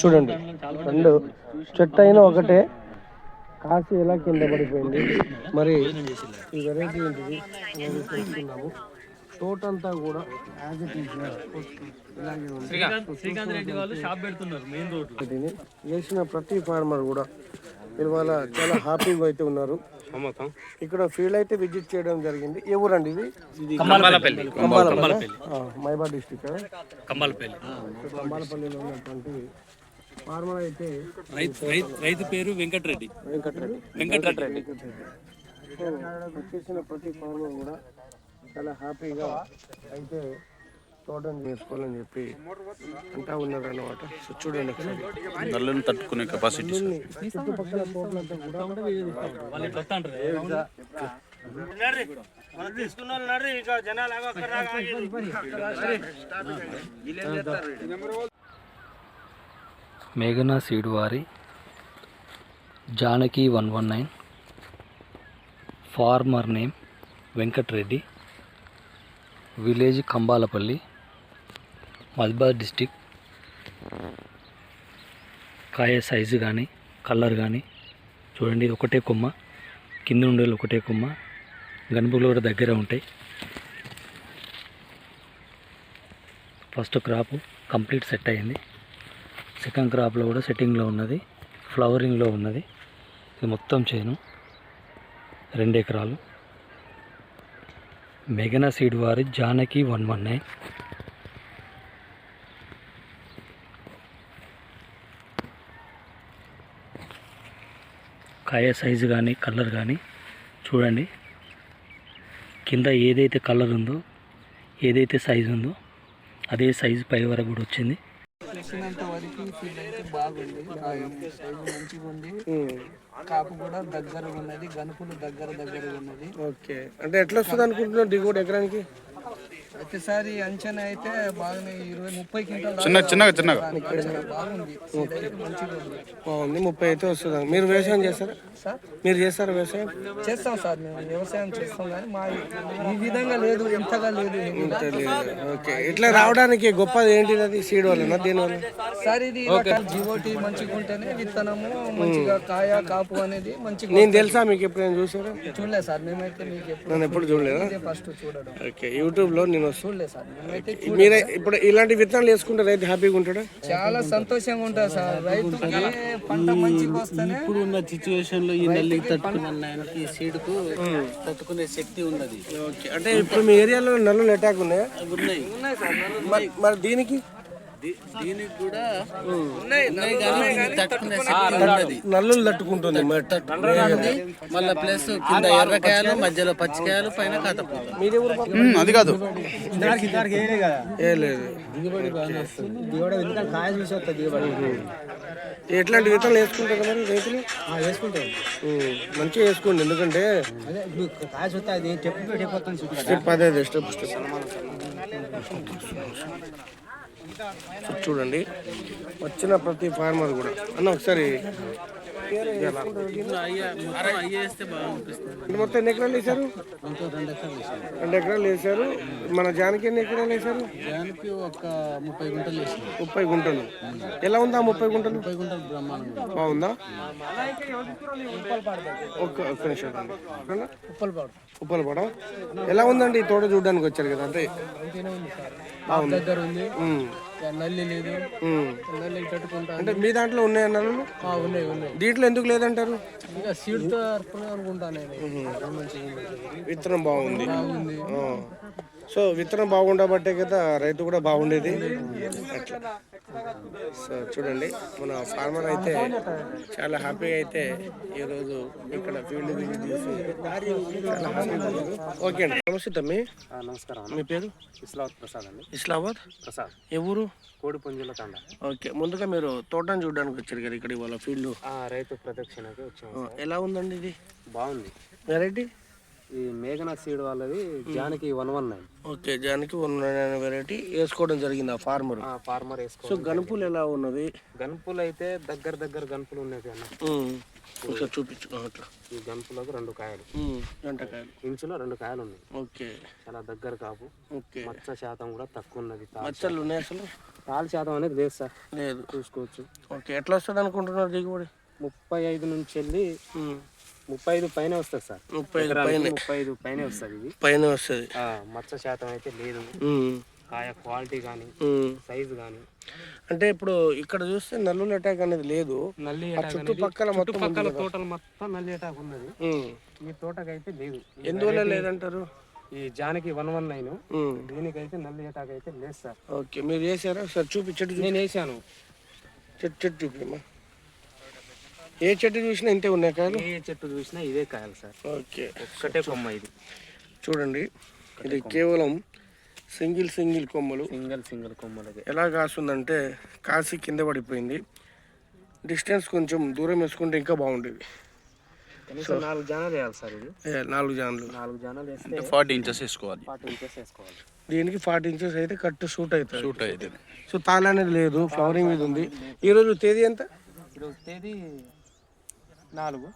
చూడండి. రెండు. చెట్టు అయినా ఒకటే. కాసి ఎలా కింద పడిపోయింది? మరి ఈ వెరైటీ ఏంటిది? అనేది తెలుసుకున్నాము తోటంతా కూడా యాజ్ ఇట్ ఉంది. శ్రీకాంత్ రెడ్డి వాళ్ళు షాప్ పెడుతున్నారు మెయిన్ రోడ్ వేసిన ప్రతి ఫార్మర్ కూడా ఇవాళ చాలా హ్యాపీగా అయితే ఉన్నారు. ఇక్కడ ఫీల్డ్ అయితే విజిట్ చేయడం జరిగింది. ఏ ఊరండి ఇది? కమ్మాలపల్లి కంబాలపల్లి. మైబాద్ డిస్టిక్ కమ్మాలపల్లి కంబాలపల్లిలో ఉన్నటువంటి ఫార్మర్ అయితే రైతు రైతు రైతు పేరు వెంకటరెడ్డి. వెంకటరెడ్డి. వెంకటరెడ్డి. వచ్చేసిన ప్రతి ఫార్మర్ కూడా చాలా హ్యాపీగా అయితే తోటను చేసుకోవాలని చెప్పి అంటా ఉన్నారు అన్నమాట సో చూడండి ఒకసారి. నల్లని తట్టుకునే కెపాసిటీ చుట్టుపక్కల తోటలంతా కూడా మేఘనా సీడ్ వారి Janaki one one nine farmer name Venkata Reddy village Kambalapalli Malbad district. కాయ సైజు కానీ కలర్ కానీ చూడండి ఇది ఒకటే కొమ్మ. కింద ఉండేది ఒకటే కొమ్మ. గనుపులు కూడా దగ్గర ఉంటాయి. ఫస్ట్ క్రాప్ కంప్లీట్ సెట్ అయింది. సెకండ్ క్రాప్లో కూడా సెట్టింగ్లో ఉన్నది. ఫ్లవరింగ్లో ఉన్నది. ఇది మొత్తం చేను. రెండు ఎకరాలు. మెగనా సీడ్ వారి జానకి వన్ వన్ నైన్. కాయ సైజు కానీ కలర్ కానీ చూడండి. కింద ఏదైతే కలర్ ఉందో ఏదైతే సైజు ఉందో అదే సైజు పై వరకు కూడా వచ్చింది. వచ్చినంత వరకు ఫీల్ అయితే బాగుంది. మంచిగా ఉంది. కాపు కూడా దగ్గరగా ఉన్నది. గనుపులు దగ్గర దగ్గరగా ఉన్నది. ఓకే. అంటే ఎట్లా వస్తుంది అనుకుంటున్నావు దిగుబడి ఎకరానికి? ప్రతిసారి అంచనా అయితే బాగానే ఇరవై ముప్పై క్వింటాల్ చిన్న చిన్నగా చిన్నగా బాగుంది. బాగుంది. ముప్పై అయితే వస్తుంది మీరు వ్యవసాయం చేస్తారా? సార్? మీరు చేస్తారా వ్యవసాయం? చేస్తాం సార్. మేము వ్యవసాయం చేస్తాం కానీ మా ఈ విధంగా లేదు ఎంతగా లేదు. ఓకే. ఇట్లా రావడానికి గొప్పది ఏంటిది? అది సీడ్ వల్ల దీని వల్ల సార్ ఇది జీవోటి మంచిగా ఉంటేనే విత్తనము మంచిగా కాయ కాపు అనేది మంచిగా నేను తెలుసా మీకు ఎప్పుడైనా చూసారా? చూడలేదు సార్. మేమైతే మీకు ఎప్పుడు నేను ఎప్పుడు చూడలేదా? ఫస్ట్ చూడడం. ఓకే. యూట్యూబ్లో నేను చూడలేదు సార్. మేమైతే మీరే ఇప్పుడు ఇలాంటి విత్తనాలు వేసుకుంటే రైతు హ్యాపీగా ఉంటాడా? చాలా సంతోషంగా ఉంటుంది సార్. రైతుకి పంట మంచిగా వస్తేనే ఉన్న సిచ్యువేషన్లో ఈ నల్లి తట్టుకున్నానికి సీడ్కు తట్టుకునే శక్తి ఉన్నది. ఓకే. అంటే ఇప్పుడు మీ ఏరియాలో నల్లులు అటాక్ ఉన్నాయా? ఉన్నాయి. మరి- మరి దీనికి? దీనికి కూడా నల్లులు తట్టుకుంటుంది. మళ్ళా ప్లస్ కింద ఎర్రకాయలు మధ్యలో పచ్చికాయలు పైన కాతపూత. అది కాదు. ఎట్లాంటి విత్తనాలు వేసుకుంటారు మరి రైతులు? ఉమ్, మంచిగా వేసుకోండి ఎందుకంటే స్టెప్ అదే అదే స్టెప్ స్టెప్. చూ- చూడండి. వచ్చిన ప్రతి ఫార్మర్ కూడా. అన్న ఒకసారి మొత్తం ఎన్ని ఎకరాలు వేశారు? రెండు ఎకరాలు వేశారు. మన జానకి ఎన్ని ఎకరాలు ఒక ముప్పై గుంటలు. వేసింది ముప్పై గుంటలు ఎలా ఉందా ముప్పై గుంటలు ముప్పై గుంటలు? బ్రహ్మాండంగా బాగుందా? ఒక్క ఒక్క నిమిషం? ఉప్పలపాడ. ఎలా ఉందండి తోట చూడడానికి వచ్చారు కదా అంటే బాగుంది. నల్లి లేదు. నల్లి తట్టుకుంటా అంటే మీ దాంట్లో ఉన్నాయా నల్లులు ఆ, ఉన్నాయి ఉన్నాయి. దీంట్లో ఎందుకు లేదంటారు? ఇక సీడ్ తరఫున అనుకుంటా నేను. విత్తనం బాగుంది. సో విత్తనం బాగుండబట్టే కదా రైతు కూడా బాగుండేది. అట్లా. సో చూడండి మన ఫార్మర్ అయితే చాలా హ్యాపీగా అయితే ఈరోజు ఇక్కడ ఫీల్డ్ విజిట్ చేసి చాలా హ్యాపీగా. ఓకే అండి. నమస్తే తమ్మి. నమస్కారం మీ పేరు? ఇస్లావత్ ప్రసాద్ అండి. ఇస్లామాబాద్ ప్రసాద్. ఏ ఊరు? కోడి పుంజుల తండ. ఓకే ముందుగా మీరు తోటను చూడడానికి వచ్చారు కదా ఇక్కడ ఇవాళ ఫీల్డ్ ఆ రైతు ప్రదక్షిణకి వచ్చాము ఎలా ఉందండి ఇది? బాగుంది. వెరైటీ ఈ మేఘనా సీడ్ వాళ్ళది Janaki one one nine. Okay Janaki one variety వేసుకోవడం జరిగింది ఆ ఫార్మర్ ఆ ఫార్మర్ వేసుకో సో గనుపులు ఎలా ఉన్నవి గన్పులు అయితే దగ్గర దగ్గర గన్పులు ఉన్నాయి అన్న. ఒకసారి చూపించు ఆ, అట్లా ఈ గంపులకు రెండు కాయలు. ఉమ్, గంటకాయలు ఇంచులో రెండు కాయలు ఉన్నాయి. ఓకే. చాలా దగ్గర కాపు. ఓకే. మచ్చ శాతం కూడా తక్కువ ఉన్నది మచ్చలు ఉన్నాయి అసలు? తాళ శాతం అనేది లేదు సార్. లేదు. చూసుకోవచ్చు. ఓకే ఎట్లా వస్తుంది అనుకుంటున్నారు దిగుబడి? ముప్పై ఐదు నుంచి వెళ్ళి ముప్పై ఐదు పైన వస్తుంది సార్. ముప్పై ఐదు ఎకరానికి పైన. ముప్పై ఐదు పైన వస్తుంది ఇది. పైన వస్తుంది. మచ్చ శాతం అయితే లేదు. కాయ క్వాలిటీ కానీ. సైజు కానీ అంటే ఇప్పుడు ఇక్కడ చూస్తే నల్లుల అటాక్ అనేది లేదు. నల్లి చుట్టుపక్కల చుట్టుపక్కల. తోటలు మొత్తం నల్లి అటాక్ ఉన్నది. ఈ తోటకైతే లేదు. ఎందువల్ల లేదంటారు? ఈ జానకి వన్ వన్ నైన్. దీనికైతే నల్లి అటాక్ అయితే లేదు సార్. ఓకే మీరు చేశారా సార్ చూపి చెట్టు నేను వేసాను. చెట్టు చెట్టు చూపిమ్మా. ఏ చెట్టు చూసినా ఇంతే ఉన్నాయి కాయలు? ఏ చెట్టు చూసినా ఇదే కాయలు సార్. ఓకే. ఒక్కటే కొమ్మ ఇది. చూడండి. ఇది కేవలం సింగిల్ సింగిల్ కొమ్మలు. సింగల్ సింగల్ కొమ్మలకి. ఎలా కాస్తుందంటే కాసి కింద పడిపోయింది. డిస్టెన్స్ కొంచెం దూరం వేసుకుంటే ఇంకా బాగుండేది. కనీసం నాలుగు జానాలు వేయాలి సార్ ఇది. ఏ, నాలుగు జాన్లు. నాలుగు జానాలు వేస్తే ఫార్టీ ఇంచెస్ వేసుకోవాలి. ఫార్టీ ఇంచెస్ వేసుకోవాలి. దీనికి ఫార్టీ ఇంచెస్ అయితే కరెక్ట్ షూట్ అవుతుంది. షూట్ అవుతుంది. సో తాళ అనేది లేదు ఫ్లవరింగ్ మీద ఉంది. ఈరోజు తేదీ ఎంత? ఈరోజు తేదీ నాలుగు.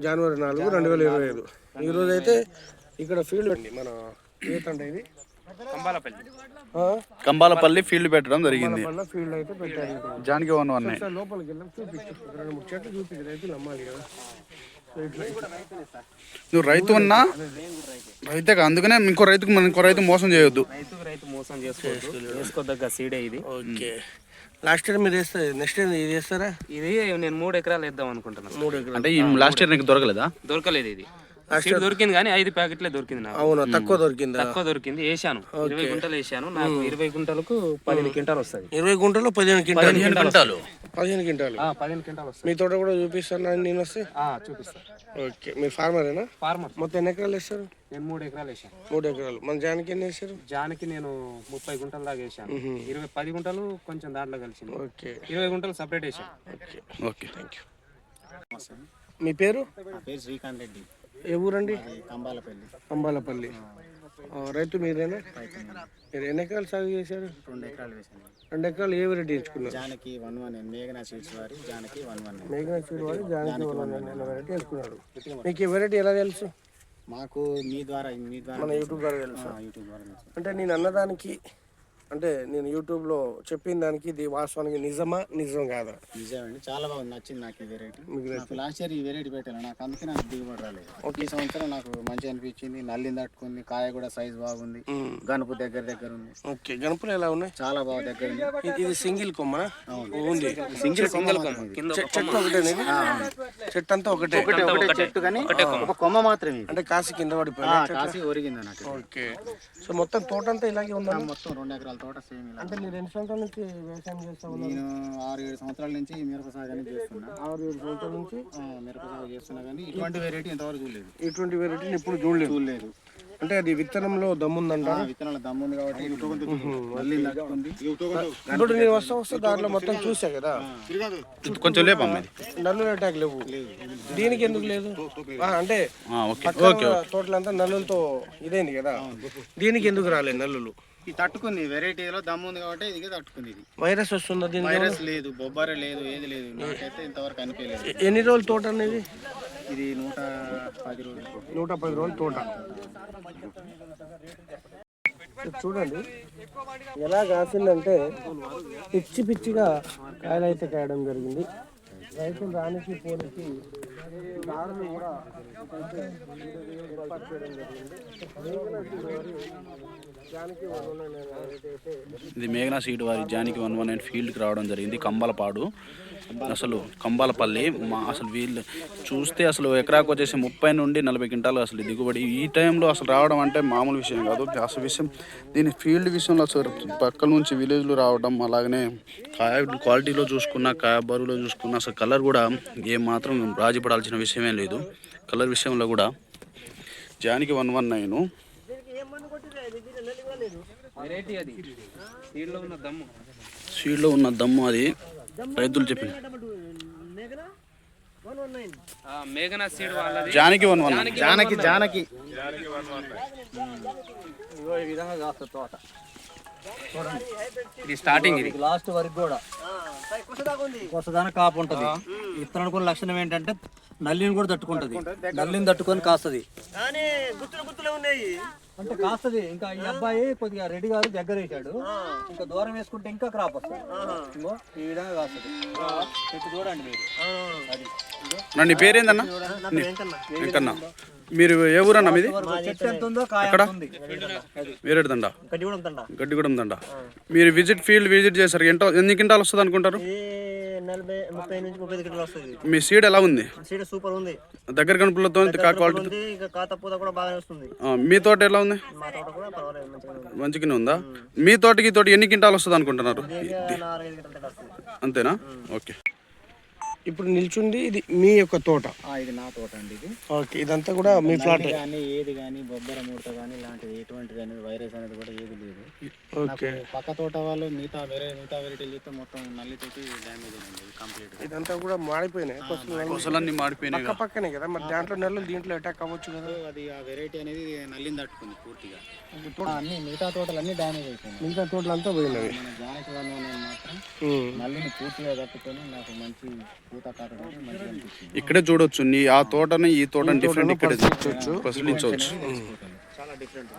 జనవరి నాలుగు రెండు వేల ఇరవై ఐదు. ఈరోజు అయితే ఇక్కడ ఫీల్డ్ అండి మన ఏతంటే ఇది. కంబాలపల్లి. ఫీల్డ్ పెట్టడం జరిగింది. మన ఫీల్డ్ అయితే పెట్టారు. ఇక్కడ. జానికి వన్ వన్ సార్ లోపలికి వెళ్ళాం చూపించు. ఒక రెండు మూడు చెట్లు చూపించు. రైతులు నమ్మాలి కదా. సో ఇట్లా ఇట్లా నువ్వు రైతు ఉన్నా రైతే కాదు. అందుకనే ఇంకో రైతుకు మన ఇంకో రైతు మోసం చేయొద్దు. రైతుకు రైతు మోసం చేసుకోవద్దు. వేసుకోదగ్గ సీడే ఇది. ఓకే. లాస్ట్ ఇయర్ మీరు వేస్తారు నెక్స్ట్ ఇయర్ ఇది వేస్తారా ఇది నేను మూడు ఎకరాలు వేద్దాం అనుకుంటున్నాను మూడు ఎకరాలు. అంటే ఈ లాస్ట్ ఇయర్ నీకు దొరకలేదా? దొరకలేదు ఇది. సీడ్ దొరికింది కానీ ఐదు ప్యాకెట్లే దొరికింది నాకు. అవును? తక్కువ దొరికిందా? తక్కువ దొరికింది. వేసాను ఇరవై గుంటలు వేసాను నాకు ఇరవై గుంటలకు పదిహేను క్వింటాలు వస్తుంది ఇరవై గుంటలు పదిహేను క్వింటాలు. పదిహేను క్వింటాలు పదిహేను క్వింటాలు. ఆ, పదిహేను క్వింటాలు వస్తుంది మీ తోట కూడా చూపిస్తాను నేను వస్తే? ఆ, చూపిస్తా. ఓకే. మీరు ఫార్మరేనా? ఫార్మర్. మొత్తం ఎన్ని ఎకరాలు వేస్తారు నేను మూడు ఎకరాలు వేసాను మూడు ఎకరాలు. మన జానికి ఎన్ని వేస్తారు జానికి నేను ముప్పై గుంటల దాకా వేసాను ఇరవై పది గుంటలు కొంచెం దాంట్లో కలిసింది. ఓకే. ఇరవై గుంటలు సపరేట్ వేసాను ఓకే. ఓకే. థ్యాంక్ యూ మీ పేరు? పేరు శ్రీకాంత్ రెడ్డి. ఏ ఊరండి? కంబాలపల్లి. అంబాలపల్లి ఆ, రైతు మీరేనా? మీరు ఎన్ని ఎకరాలు సాగు చేశారు? రెండు ఎకరాలు వేసాను. రెండు ఎకరాలు ఏ వెరైటీ ఎంచుకున్నారు? జానకి వన్ వన్ మేఘనా సీడ్స్ వారి జానకి వన్ వన్ మేఘనా సీడ్ వాడి జానకి వెరైటీ ఎంచుకున్నారు. మీకు ఈ వెరైటీ ఎలా తెలుసు? మాకు మీ ద్వారా మీ ద్వారా మన యూట్యూబ్ ద్వారా తెలుసు? యూట్యూబ్ ద్వారా. అంటే నేను అన్నదానికి అంటే నేను యూట్యూబ్లో చెప్పిన దానికి ఇది వాస్తవానికి నిజమా? నిజం కాదా? నిజమండి. చాలా బాగుంది. నచ్చింది నాకు ఈ వెరైటీ నాకు లాస్ట్ ఇయర్ ఈ వెరైటీ పెట్టాను. నాకు అందుకే నాకు దిగుబడి రాలేదు. ఈ సంవత్సరం నాకు మంచి అనిపించింది. నల్లిని తట్టుకుంది. కాయ కూడా సైజ్ బాగుంది. గనుపు దగ్గర దగ్గర ఉంది. ఓకే. గణపులు ఎలా ఉన్నాయి? చాలా బాగా దగ్గర ఉంది. ఇది- ఇది సింగిల్ కొమ్మ ఉంది. సింగిల్ సింగిల్ కొమ్మ. చెట్టు ఒకటేనా ఇది? చెట్టు అంతా ఒకటే ఒకటే. చెట్టు కానీ ఒక కొమ్మ మాత్రమే. అంటే కాసి కింద పడిపోయింది కాసి ఒరిగింది నాకు. ఓకే. సో మొత్తం తోట అంతా ఇలాగే ఉందా? మొత్తం రెండు ఎకరాల తోట సేమ్ ఇలా అంటే మీరు ఎన్ని సంవత్సరాల నుంచి వ్యవసాయం చేస్తా ఉన్నారు? నేను ఆరు ఏడు సంవత్సరాల నుంచి మిరప సాగు చేస్తున్నా. ఆరు ఏడు సంవత్సరాల నుంచి? మిరప సాగు చేస్తున్నా కానీ ఇటువంటి వెరైటీ ఇంతవరకు చూడలేదు. ఇటువంటి వెరైటీని ఇప్పుడు చూడలేదు? చూడలేదు. అంటే అది విత్తనంలో దమ్ముందంట విత్తనాల దమ్ము ఉంది కాబట్టి ఇప్పుడు నేను వస్తా వస్తా దాంట్లో మొత్తం చూసా కదా. కొంచెం లేపమ్మ ఇది నల్లులు అటాక్ లేవు. దీనికి ఎందుకు లేదు? అంటే ఆ, ఓకే. పక్కన తోటలంతా నల్లులతో ఇదైంది కదా. దీనికి ఎందుకు రాలేదు నల్లులు? ఇది తట్టుకుంది. వెరైటీలో దమ్ము ఉంది కాబట్టి ఇది తట్టుకుంది ఇది. వైరస్ వస్తుందా దీనికి వైరస్ లేదు బొబ్బర లేదు ఏది లేదు. నాకైతే ఇంతవరకు అనిపించలేదు. ఎన్ని రోజులు తోట అనేది ఇది? నూట పది రోజులు. నూట పది రోజులు తోట. చూడండి. ఎలా కాసిందంటే పిచ్చి పిచ్చిగా కాయలు అయితే కాయడం జరిగింది. రైతులు రానికి పోనికి దారులు కూడా ఏర్పాటు చేయడం జరిగింది. ఇది మేఘనా సీట్ వారి జానికి వన్ వన్ నైన్ ఫీల్డ్కి రావడం జరిగింది కంబలపాడు. అసలు కంబాలపల్లి మా అసలు వీళ్ళు చూస్తే అసలు ఎకరాకు వచ్చేసి ముప్పై నుండి నలభై క్వింటాలు అసలు దిగుబడి. ఈ టైంలో అసలు రావడం అంటే మామూలు విషయం కాదు అసలు విషయం దీని ఫీల్డ్ విషయంలో అసలు పక్కల నుంచి విలేజ్లో రావడం అలాగనే కాయ క్వాలిటీలో చూసుకున్న కాయ బరువులో చూసుకున్న అసలు కలర్ కూడా ఏం మాత్రం రాజీపడాల్సిన విషయమే లేదు. కలర్ విషయంలో కూడా జానికి వన్ వన్ నైన్. సీడ్లో ఉన్న దమ్ము అది. రైతులు చెప్పిన. మేఘనా సీడ్ వాళ్ళది. Janaki one one. Janaki Janaki ఈ విధంగా కాస్తుంది తోట. ఇది స్టార్టింగ్ ఇది. లాస్ట్ వరకు కూడా. కొత్తదాన కాపు ఉంటుంది. విత్తనానికి ఉన్న లక్షణం ఏంటంటే నల్లిని కూడా తట్టుకుంటది. నల్లిని తట్టుకొని కాస్తుంది. అంటే కాస్తుంది. ఇంకా ఈ అబ్బాయి కొద్దిగా రెడీ కాదు దగ్గర వేసాడు. ఇంకా దూరం వేసుకుంటే ఇంకా క్రాప్ వస్తుంది. ఇంకో ఈ విధంగా కాస్తుంది. చూడండి మీరు. అది. నీ పేరేందన్నా? వెంకన్న. మీరు ఏ ఊరన్నా మీది? చెట్టు ఎంత ఉందో కాయ ఎక్కడ? అంత ఉంది. అది వేరేడుదండ గడ్డిగూడెం దండ మీరు విజిట్ ఫీల్డ్ విజిట్ చేశారు. ఎంత ఎన్ని క్వింటాలు వస్తుంది అనుకుంటారు? మీ సీడ్ ఎలా ఉంది? సీడ్ సూపర్ ఉంది. దగ్గర కనుపులతో క్వాలిటీ కూడా మీ తోట ఎలా ఉంది? మా తోట కూడా పర్వాలేదు మంచిగా ఉంది. మంచిగానే ఉందా? మీ తోటకి ఈ తోట ఎన్ని క్వింటాలు వస్తుంది అనుకుంటున్నారు? అంతేనా? ఓకే. ఇప్పుడు నిల్చుంది ఇది మీ యొక్క తోట. ఆ, ఇది నా తోట అండి ఇది. ఓకే ఇదంతా కూడా మీ ప్లాట్ కానీ ఏది కానీ బొబ్బర ముడత కానీ ఇలాంటిది ఎటువంటిది అనేది వైరస్ అనేది కూడా ఏది లేదు. ఓకే. పక్క తోట వాళ్ళు మిగతా వేరే మిగతా వెరైటీలు చూస్తే మొత్తం నల్లితోటి డ్యామేజ్ అయింది కంప్లీట్ ఇదంతా కూడా మాడిపోయినాయి. కొసలన్నీ మాడిపోయినాయి. పక్క పక్కనే కదా మరి దాంట్లో నెలలు దీంట్లో అటాక్ అవ్వచ్చు కదా. అది ఆ వెరైటీ అనేది నల్లిని తట్టుకుంది పూర్తిగా. ఆ, అన్ని మిగతా తోటలు అన్ని డ్యామేజ్ అయిపోయినాయి. మిగతా తోటలు అంతా పోయినవి జానకి వన్ మాత్రం. నల్లిని పూర్తిగా తట్టుకొని నాకు మంచి ఇక్కడే చూడొచ్చు. నీ ఆ తోటని ఈ తోటని డిఫరెంట్ ఇక్కడ పరిశీలించవచ్చు చాలా డిఫరెంట్